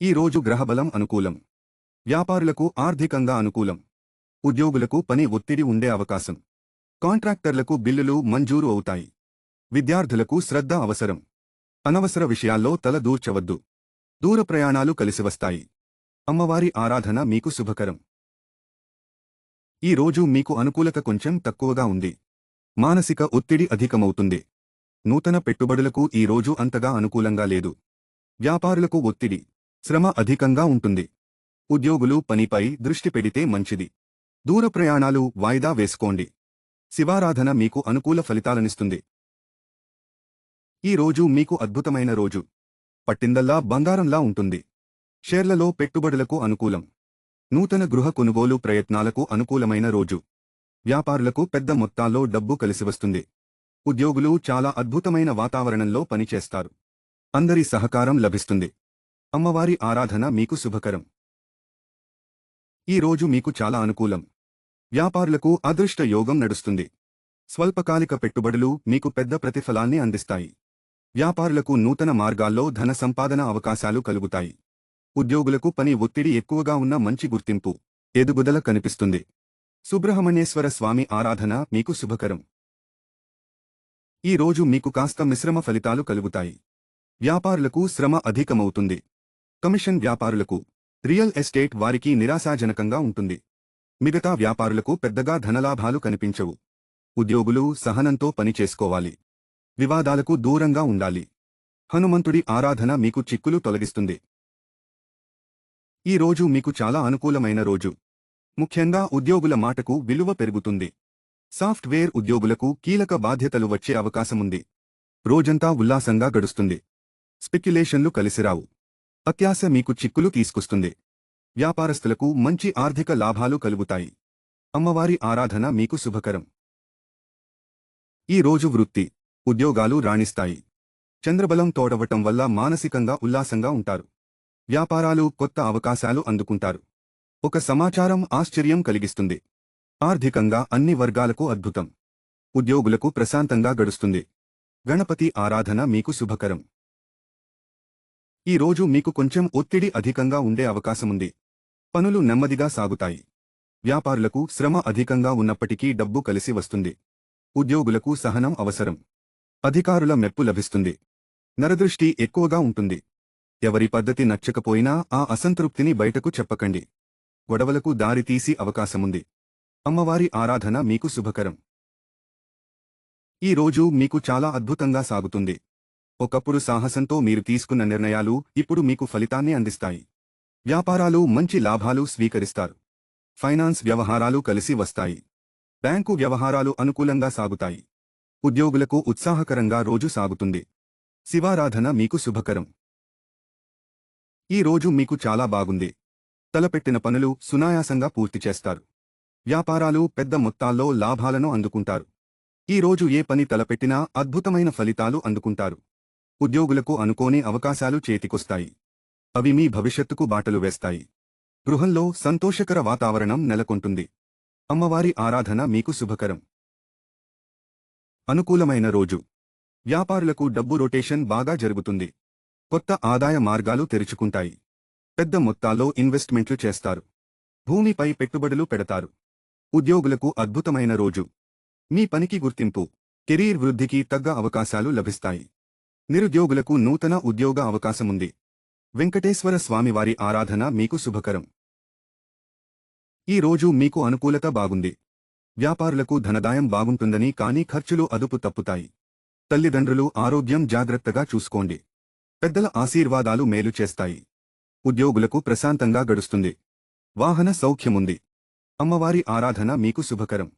ఈ రోజు గ్రహబలం అనుకూలం. వ్యాపారులకు ఆర్థికంగా అనుకూలం. ఉద్యోగులకు పని ఒత్తిడి ఉండే అవకాశం. కాంట్రాక్టర్లకు బిల్లులు మంజూరు అవుతాయి. విద్యార్థులకు శ్రద్ధ అవసరం. అనవసర విషయాల్లో తల దూర్చవద్దు. దూర ప్రయాణాలు కలిసివస్తాయి అమ్మవారి ఆరాధన మీకు శుభకరం. ఈ రోజు మీకు అనుకూలత కొంచెం తక్కువగా ఉంది. మానసిక ఒత్తిడి అధికమవుతుంది. నూతన పెట్టుబడులకు ఈ రోజు అంతగా అనుకూలంగా లేదు. వ్యాపారులకు ఒత్తిడి. శ్రమ అధికంగా ఉంటుంది. ఉద్యోగులు పనిపై దృష్టి పెడితే మంచిది. దూర ప్రయాణాలు వాయిదా వేసుకోండి. శివారాధన మీకు అనుకూల ఫలితాలనిస్తుంది. ఈ రోజు మీకు అద్భుతమైన రోజు. పట్టిందల్లా బంగారంలా ఉంటుంది. షేర్లలో పెట్టుబడులకు అనుకూలం. నూతన గృహ కొనుగోలు ప్రయత్నాలకు అనుకూలమైన రోజు. వ్యాపారులకు పెద్ద మొత్తాల్లో డబ్బు కలిసివస్తుంది ఉద్యోగులు చాలా అద్భుతమైన వాతావరణంలో పనిచేస్తారు. అందరి సహకారం లభిస్తుంది. అమ్మవారి ఆరాధన మీకు శుభకరం. ఈ రోజు మీకు చాలా అనుకూలం. వ్యాపారులకు అదృష్ట యోగం నడుస్తుంది. స్వల్పకాలిక పెట్టుబడులు మీకు పెద్ద ప్రతిఫలాన్ని అందిస్తాయి. వ్యాపారులకు నూతన మార్గాల్లో ధన సంపాదన అవకాశాలు కలుగుతాయి. ఉద్యోగులకు పని ఒత్తిడి ఎక్కువగా ఉన్న మంచి గుర్తింపు ఎదుగుదల కనిపిస్తుంది. సుబ్రహ్మణ్యేశ్వర స్వామి ఆరాధన మీకు శుభకరం. ఈ రోజు మీకు కాస్త మిశ్రమ ఫలితాలు కలుగుతాయి. వ్యాపారులకు శ్రమ అధికమవుతుంది. కమిషన్ వ్యాపారులకు రియల్ ఎస్టేట్ వారికి నిరాశాజనకంగా ఉంటుంది. మిగతా వ్యాపారులకు పెద్దగా ధనలాభాలు కనిపించవు. ఉద్యోగులు సహనంతో పని చేసుకోవాలి. వివాదాలకు దూరంగా ఉండాలి. హనుమంతుడి ఆరాధన మీకు చిక్కులు తొలగిస్తుంది. ఈ రోజు మీకు చాలా అనుకూలమైన రోజు. ముఖ్యంగా ఉద్యోగుల మాటకు విలువ పెరుగుతుంది. సాఫ్ట్వేర్ ఉద్యోగులకు కీలక బాధ్యతలు వచ్చే అవకాశముంది. రోజంతా ఉల్లాసంగా గడుస్తుంది. స్పెక్యులేషన్లు కలిసిరావు. అత్యాశ మీకు చిక్కులు తీసుకొస్తుంది. వ్యాపారస్తులకు మంచి ఆర్థిక లాభాలు కలుగుతాయి. అమ్మవారి ఆరాధన మీకు శుభకరం. ఈ రోజు వృత్తి ఉద్యోగాలు రాణిస్తాయి. చంద్రబలం తోడవటం వల్ల మానసికంగా ఉల్లాసంగా ఉంటారు. వ్యాపారాలు కొత్త అవకాశాలు అందుకుంటారు. ఒక సమాచారం ఆశ్చర్యం కలిగిస్తుంది. ఆర్థికంగా అన్ని వర్గాలకు అద్భుతం. ఉద్యోగులకు ప్రశాంతంగా గడుస్తుంది. గణపతి ఆరాధన మీకు శుభకరం. ఈ రోజు మీకు కొంచెం ఒత్తిడి అధికంగా ఉండే అవకాశముంది. పనులు నెమ్మదిగా సాగుతాయి. వ్యాపారులకు శ్రమ అధికంగా ఉన్నప్పటికీ డబ్బు కలిసి వస్తుంది. ఉద్యోగులకు సహనం అవసరం. అధికారుల మెప్పు లభిస్తుంది. నరదృష్టి ఎక్కువగా ఉంటుంది. ఎవరి పద్ధతి నచ్చకపోయినా ఆ అసంతృప్తిని బయటకు చెప్పకండి. గొడవలకు దారితీసి అవకాశముంది. అమ్మవారి ఆరాధన మీకు శుభకరం. ఈ రోజు మీకు చాలా అద్భుతంగా సాగుతుంది. ఒకప్పుడు సాహసంతో మీరు తీసుకున్న నిర్ణయాలు ఇప్పుడు మీకు ఫలితాన్ని అందిస్తాయి. వ్యాపారాలు మంచి లాభాలు స్వీకరిస్తారు. ఫైనాన్స్ వ్యవహారాలు కలిసి వస్తాయి. బ్యాంకు వ్యవహారాలు అనుకూలంగా సాగుతాయి. ఉద్యోగులకు ఉత్సాహకరంగా రోజు సాగుతుంది. శివారాధన మీకు శుభకరం. ఈ రోజు మీకు చాలా బాగుంది. తలపెట్టిన పనులు సునాయాసంగా పూర్తి చేస్తారు. వ్యాపారాలు పెద్ద మొత్తాల్లో లాభాలను అందుకుంటారు. ఈ రోజు ఏ పని తలపెట్టినా అద్భుతమైన ఫలితాలు అందుకుంటారు. ఉద్యోగులకు అనుకోని అవకాశాలు చేతికొస్తాయి. అవి మీ భవిష్యత్తుకు బాటలు వేస్తాయి. గృహంలో సంతోషకర వాతావరణం నెలకొంటుంది. అమ్మవారి ఆరాధన మీకు శుభకరం. అనుకూలమైన రోజు. వ్యాపారులకు డబ్బు రొటేషన్ బాగా జరుగుతుంది. కొత్త ఆదాయ మార్గాలు తెరుచుకుంటాయి. పెద్ద మొత్తాల్లో ఇన్వెస్ట్మెంట్లు చేస్తారు. భూమిపై పెట్టుబడులు పెడతారు. ఉద్యోగులకు అద్భుతమైన రోజు. మీ పనికి గుర్తింపు కెరీర్ వృద్ధికి తగ్గ అవకాశాలు లభిస్తాయి. నిరుద్యోగులకు నూతన ఉద్యోగ అవకాశముంది. వెంకటేశ్వర స్వామివారి ఆరాధన మీకు శుభకరం. ఈ రోజు మీకు అనుకూలత బాగుంది. వ్యాపారులకు ధనదాయం బాగుంటుందని కానీ ఖర్చులు అదుపు తప్పుతాయి. తల్లిదండ్రులు ఆరోగ్యం జాగ్రత్తగా చూసుకోండి. పెద్దల ఆశీర్వాదాలు మేలు చేస్తాయి. ఉద్యోగులకు ప్రశాంతంగా గడుస్తుంది. వాహన సౌఖ్యముంది. అమ్మవారి ఆరాధన మీకు శుభకరం.